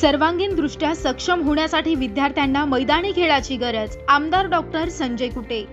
सर्वांगीण दृष्ट्या सक्षम होण्यासाठी विद्यार्थ्यांना मैदानी खेळाची गरज. आमदार डॉक्टर संजय कुटे.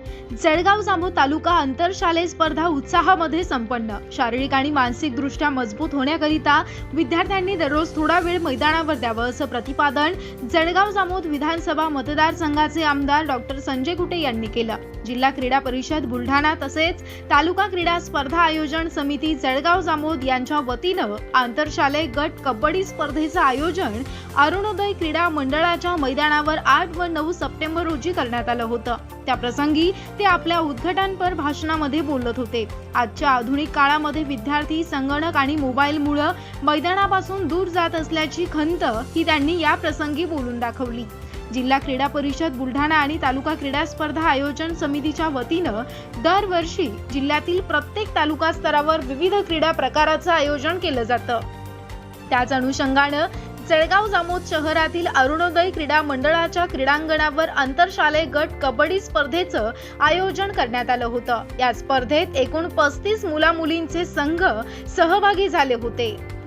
जळगाव जांभू तालुका आंतरशालेय स्पर्धा उत्साहामध्ये संपन्न. शारीरिक आणि मानसिक दृष्ट्या मजबूत होण्याकरिता विद्यार्थ्यांनी दररोज थोडा वेळ मैदानावर द्यावं असं प्रतिपादन जळगाव जामोद विधानसभा मतदारसंघाचे आमदार डॉक्टर संजय कुटे यांनी केलं. जिल्हा क्रीडा परिषद बुलढाणा तसेच तालुका क्रीडा स्पर्धा आयोजन समिती जळगाव जामोद यांच्या वतीनं आंतरशालेय गट कबड्डी स्पर्धेचं आयोजन अरुणोदय क्रीडा मंडळाच्या मैदानावर आठ व नऊ सप्टेंबर रोजी करण्यात आलं होतं. त्याप्रसंगी ते आपल्या उद्घाटनपर भाषणामध्ये बोलत होते. आजच्या आधुनिक काळामध्ये विद्यार्थी संगणक आणि मोबाईलमुळं मैदानापासून दूर जात असल्याची खंत ही त्यांनी या प्रसंगी बोलून दाखवली. जिल्हा क्रीडा परिषद बुलढाणा आणि तालुका क्रीडा स्पर्धा आयोजन समितीच्या वतीनं दरवर्षी जिल्ह्यातील प्रत्येक तालुका स्तरावर विविध क्रीडा प्रकाराचं आयोजन केलं जातं. त्याच अनुषंगानं जळगाव जामोद शहरातील अरुणोदय क्रीडा मंडळाच्या क्रीडांगणावर आंतरशालेय गट कबड्डी स्पर्धेचं आयोजन करण्यात आलं होतं. या स्पर्धेत एकूण पस्तीस मुला मुलींचे संघ सहभागी झाले होते.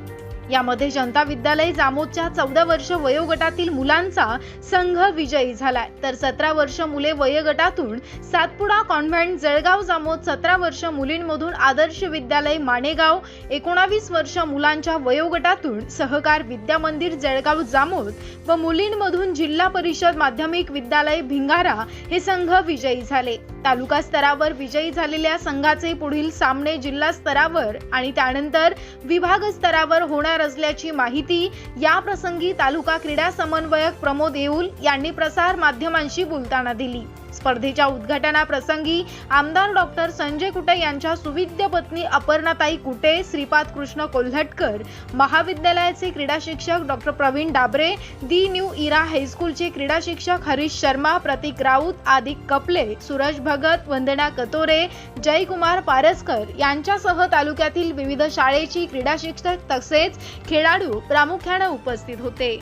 यामध्ये जनता विद्यालय जामोदच्या चौदा वर्ष वयोगटातील मुलांचा संघ विजयी झालाय. तर सतरा वर्ष मुले वयोगटातून सातपुडा कॉन्व्हेंट जळगाव जामोद सतरा वर्ष मुलींमधून आदर्श विद्यालय माणेगाव एकोणावीस वर्ष मुलांच्या वयोगटातून सहकार विद्या मंदिर जळगाव जामोद व मुलींमधून जिल्हा परिषद माध्यमिक विद्यालय भिंगारा हे संघ विजयी झाले. तालुका स्तरावर विजयी झालेल्या संघाचे पुढील सामने जिल्हा स्तरावर आणि त्यानंतर विभाग स्तरावर होणार असल्याची माहिती या प्रसंगी तालुका क्रीडा समन्वयक प्रमोद येऊल यांनी प्रसार माध्यमांशी बोलताना दिली. स्पर्धेच्या उद्घाटनाप्रसंगी आमदार डॉक्टर संजय कुटे यांच्या सुविद्य पत्नी अपर्णाताई कुटे श्रीपाद कृष्ण कोल्हटकर महाविद्यालयाचे क्रीडा शिक्षक doctor Pravin Dabre the new era हायस्कूलचे क्रीडा शिक्षक हरीश शर्मा प्रतीक राऊत आदिक कपले सूरज भगत वंदना कतोरे जयकुमार पारसकर यांच्यासह तालुक्यातील विविध शाळेची क्रीडा शिक्षक तसेच खेळाडू प्रामुख्याने उपस्थित होते.